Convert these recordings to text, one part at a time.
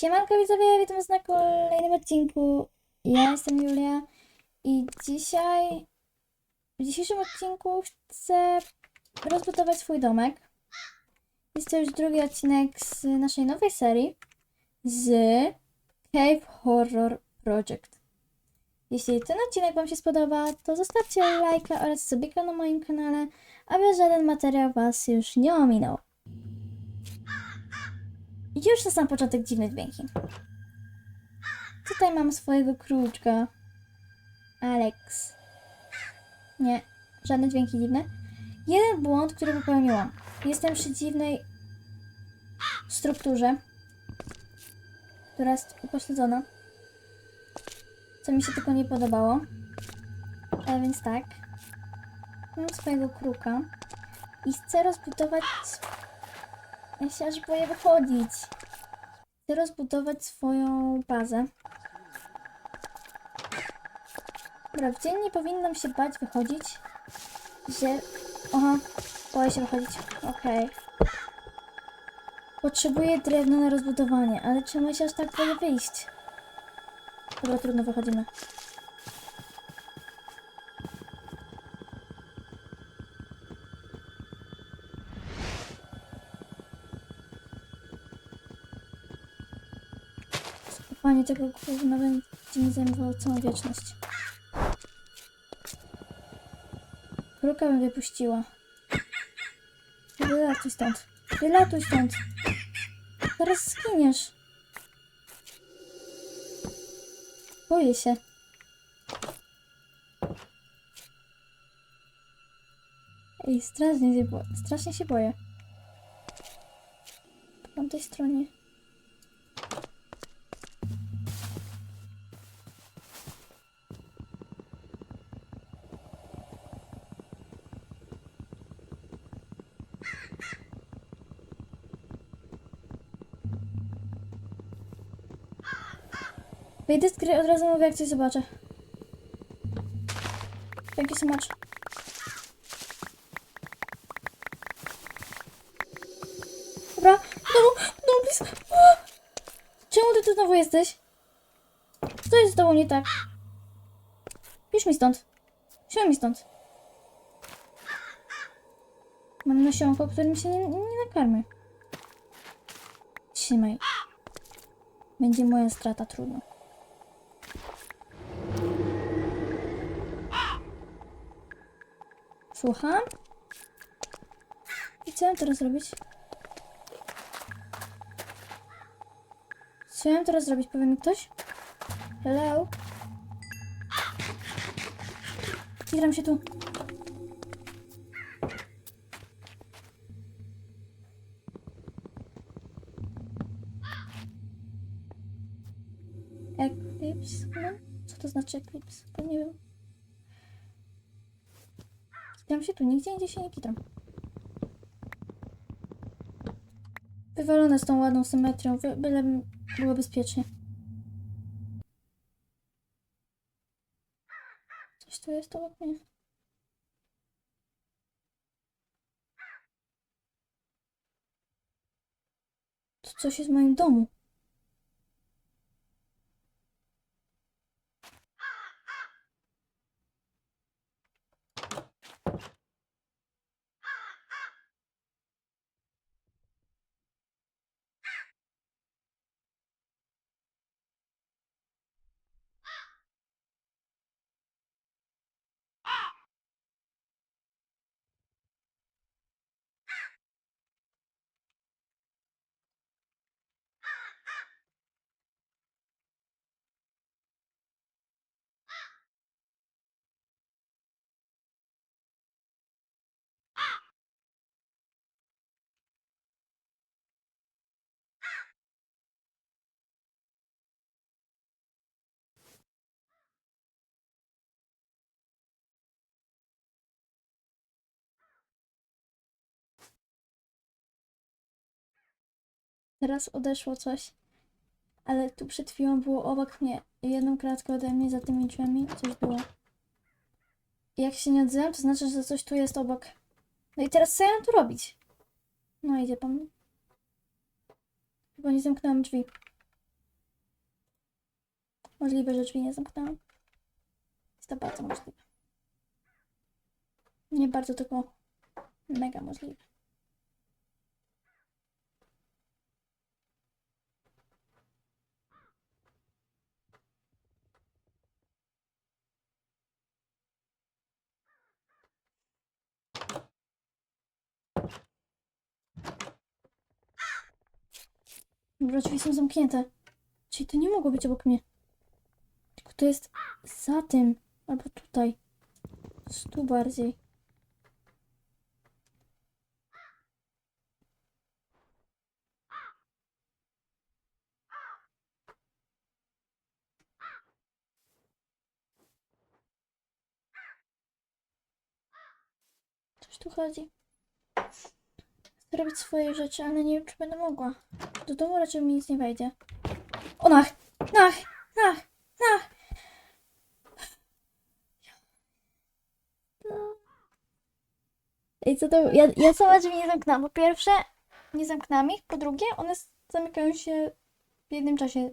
Siemanko widzowie, witam was na kolejnym odcinku. Ja jestem Julia i dzisiaj w dzisiejszym odcinku chcę rozbudować swój domek. Jest to już drugi odcinek z naszej nowej serii z Cave Horror Project. Jeśli ten odcinek Wam się spodoba, to zostawcie lajka oraz subika na moim kanale, aby żaden materiał Was już nie ominął. Już na sam początek dziwne dźwięki. Tutaj mam swojego kruczka. Alex. Nie, żadne dźwięki dziwne. Jeden błąd, który popełniłam. Jestem przy dziwnej strukturze, która jest upośledzona. Co mi się tylko nie podobało. A więc tak. Mam swojego kruka i chcę rozbudować ja się aż boję wychodzić. Chcę rozbudować swoją bazę. Dobra, w dzień nie powinnam się bać wychodzić. Że... Aha, boję się wychodzić. Okej. Potrzebuję drewna na rozbudowanie, ale czemu się aż tak boję wyjść? Dobra, trudno, wychodzimy. Kopanie tego gówna będzie mi zajmowało całą wieczność. Kruka bym wypuściła. Wylatuj stąd. Wylatuj stąd. Zaraz zginiesz. Boję się. Ej, strasznie się, strasznie się boję. Po tamtej stronie. Wyjdę z gry, od razu mówię, jak coś zobaczę. Thank you so much. Dobra, no, no, please. Czemu ty tu znowu jesteś? Co jest z tobą nie tak? Pisz mi stąd. Siądź mi stąd. Mam nasionko, którym się nie, nie nakarmię. Trzymaj. Będzie moja strata, trudno. Słucham? I co mam teraz zrobić? Co mam teraz zrobić? Powie mi ktoś? Hello? Zbieram się tu. Eclipse? Co to znaczy Eclipse? To nie wiem. Kitram się tu, nigdzie indziej się nie kitram. Wywalone z tą ładną symetrią, byle było bezpiecznie. Coś tu jest obok mnie. To coś jest w moim domu. Teraz odeszło coś. Ale tu przed chwilą było obok mnie, jedną kratkę ode mnie, za tymi drzwiami coś było. Jak się nie odzywam, to znaczy, że coś tu jest obok. No i teraz co ja mam tu robić? No idzie pan. Chyba nie zamknęłam drzwi. Możliwe, że drzwi nie zamknęłam. Jest to bardzo możliwe. Nie bardzo, tylko mega możliwe. Dobra, drzwi są zamknięte. Czyli to nie mogło być obok mnie. Tylko to jest za tym. Albo tutaj. Tu bardziej. Coś tu chodzi. Robić swoje rzeczy, ale nie wiem, czy będę mogła. Do domu raczej mi nic nie wejdzie. O, nach! Nach! Nach! Nach! I co to? Ja, ja sama drzwi nie zamknęłam. Po pierwsze, nie zamknęłam ich. Po drugie, one zamykają się w jednym czasie.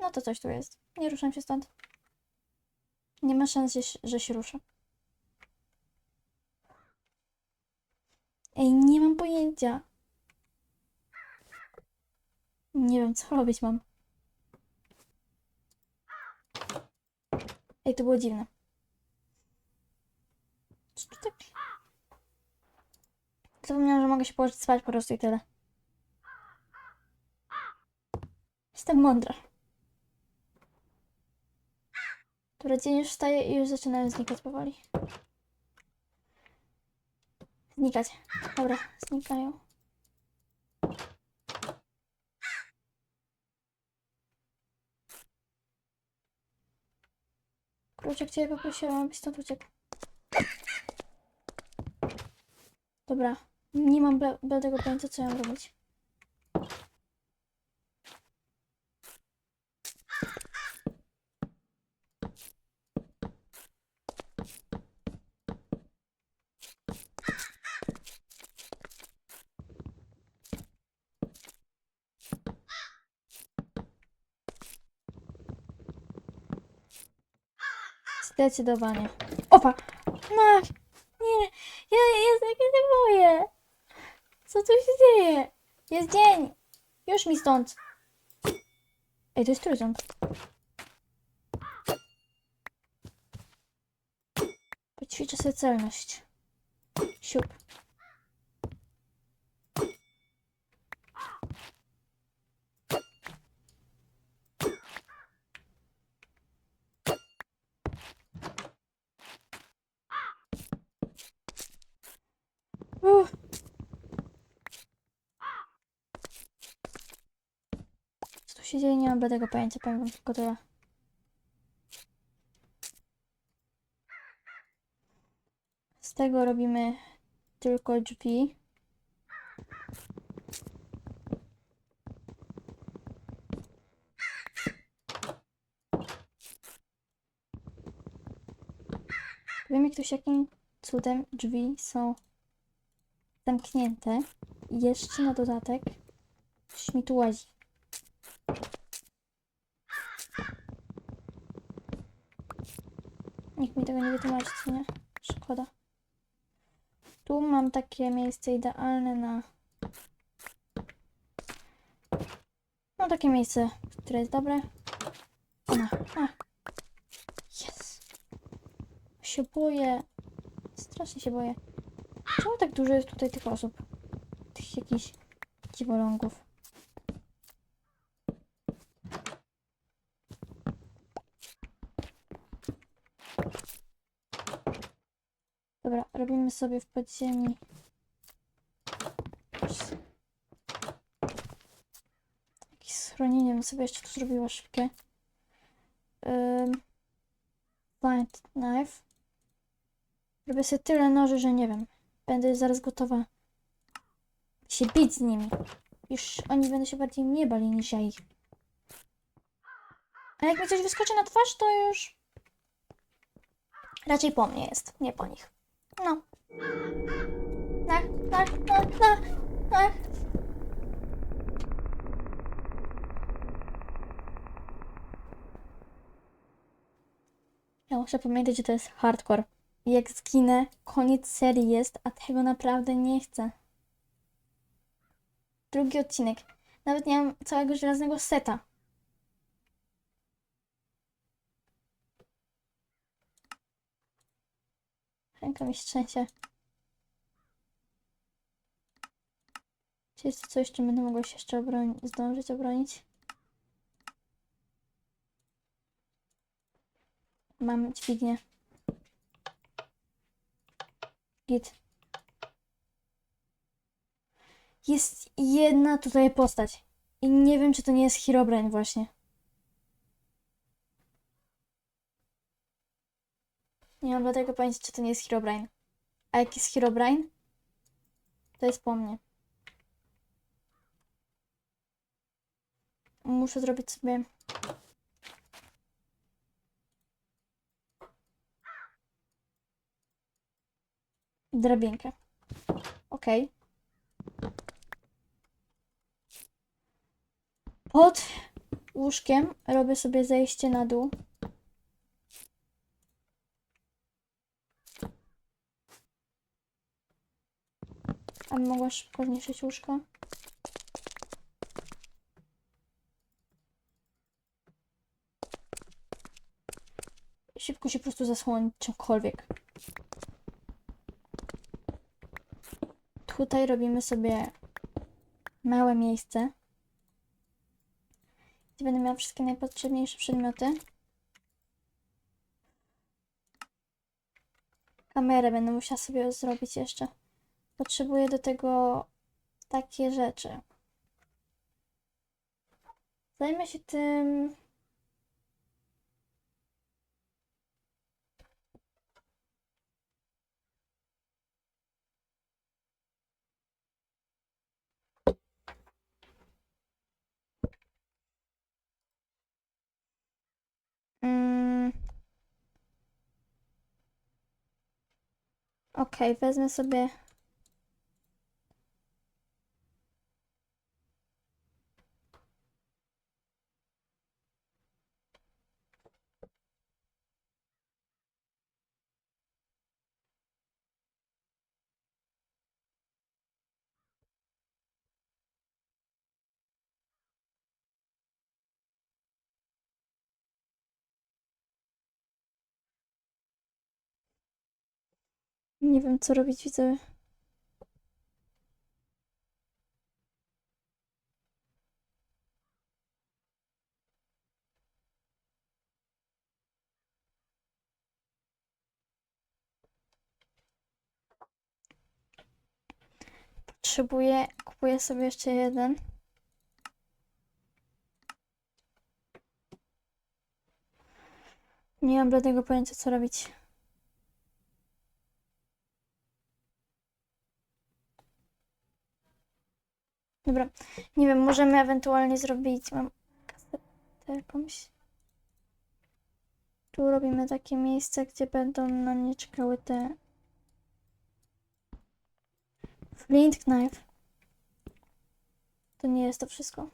No to coś tu jest. Nie ruszam się stąd. Nie ma szans, że się ruszę. Ej, nie mam pojęcia. Nie wiem, co robić mam. Ej, to było dziwne. Co tu tak... Zapomniałam, że mogę się położyć spać po prostu i tyle. Jestem mądra. Dobra, dzień już wstaje i już zaczynają znikać powoli. Znikać. Dobra, znikają. Kruczek cię poprosiłam, abyś stąd uciekł. Dobra, nie mam bla- bladego pojęcia, co ja mam robić. Zdecydowanie. Opa! Mak! Nie! Ja, ja się nie boję! Co tu się dzieje? Jest dzień! Już mi stąd! Ej, to jest trójząb. Poćwiczę sobie celność. Siup. Uff. Co tu się dzieje? Nie mam bladego pojęcia, powiem wam tylko tyle. Z tego robimy tylko drzwi. Powiem mi ktoś, jakim cudem drzwi są zamknięte i jeszcze na dodatek coś mi tu łazi. Nikt mi tego nie wytłumaczy, nie? Szkoda. Tu mam takie miejsce idealne na... No takie miejsce, które jest dobre. No, a. Yes. Się boję. Strasznie się boję. Czemu tak dużo jest tutaj tych osób? Tych jakichś dziwolągów. Dobra, robimy sobie w podziemi. Jakieś schronienie bym sobie jeszcze tu zrobiła szybkie. Um, knife. Robię sobie tyle noży, że nie wiem. Będę zaraz gotowa się bić z nimi. Już oni będą się bardziej mnie bali niż ja ich. A jak mi coś wyskoczy na twarz, to już raczej po mnie jest, nie po nich. No. Tak, tak, tak, tak, tak. Ja muszę pamiętać, że to jest hardcore. Jak zginę, koniec serii jest, a tego naprawdę nie chcę. Drugi odcinek. Nawet nie mam całego żelaznego seta. Ręka mi się trzęsie. Czy jest coś, czym będę mogła się jeszcze obroni- zdążyć obronić? Mam dźwignię. Git. Jest jedna tutaj postać. I nie wiem, czy to nie jest Herobrine właśnie. Nie mam dlatego pojęcia, czy to nie jest Herobrine. A jak jest Herobrine, to jest po mnie. Muszę zrobić sobie drabinkę. Okej. Pod łóżkiem robię sobie zejście na dół. A mogła szybko zniszczyć łóżko? Szybko się po prostu zasłonić czymkolwiek. Tutaj robimy sobie małe miejsce, gdzie będę miała wszystkie najpotrzebniejsze przedmioty. Kamerę będę musiała sobie zrobić jeszcze. Potrzebuję do tego takie rzeczy. Zajmę się tym. Okej, wezmę sobie. Nie wiem, co robić, widzowie. Potrzebuję, kupuję sobie jeszcze jeden. Nie mam żadnego pojęcia, co robić. Dobra, nie wiem, możemy ewentualnie zrobić. Mam kasetę jakąś. Tu robimy takie miejsce, gdzie będą na mnie czekały te. Flint knife. To nie jest to wszystko.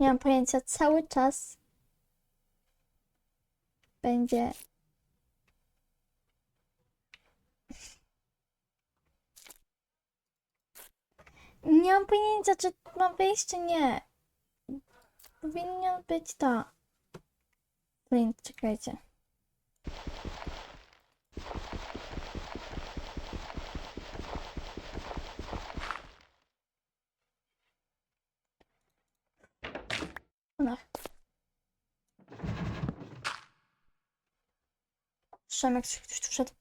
Nie mam pojęcia, cały czas będzie. Nie mam pojęcia, czy mam wyjść, czy nie. Powinna być ta. Flint, czekajcie. Słyszałem, jak ktoś tu wszedł.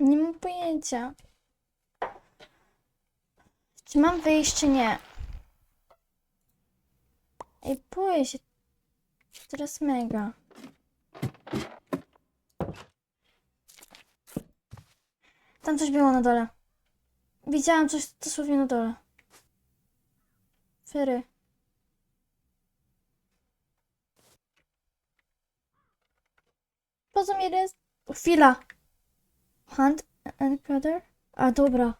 Nie mam pojęcia. Czy mam wyjść, czy nie? Ej, boję się. Teraz mega. Tam coś było na dole. Widziałam coś dosłownie na dole. Fery. Po co mi jest? Chwila. Hunt and gather? A, dobra.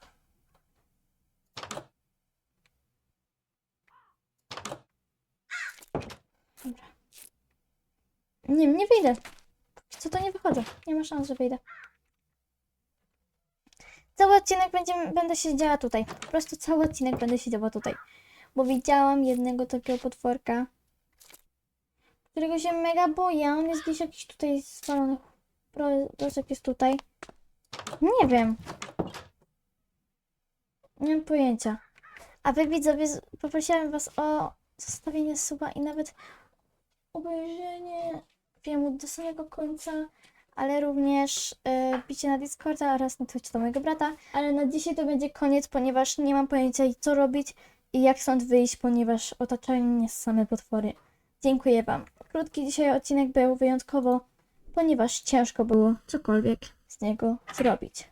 Dobra. Nie, nie wyjdę. Co to nie wychodzę? Nie ma szans, że wyjdę. Cały odcinek będzie, będę siedziała tutaj. Po prostu cały odcinek będę siedziała tutaj. Bo widziałam jednego takiego potworka, którego się mega boję. On jest gdzieś jakiś tutaj spalony. Proszek jest tutaj. Nie wiem. Nie mam pojęcia. A wy widzowie, poprosiłam was o zostawienie suba i nawet obejrzenie filmu do samego końca, ale również bicie na Discorda oraz na Twitch do mojego brata. Ale na dzisiaj to będzie koniec, ponieważ nie mam pojęcia co robić i jak stąd wyjść, ponieważ otaczają mnie same potwory. Dziękuję Wam. Krótki dzisiaj odcinek był wyjątkowo, ponieważ ciężko było cokolwiek z niego zrobić.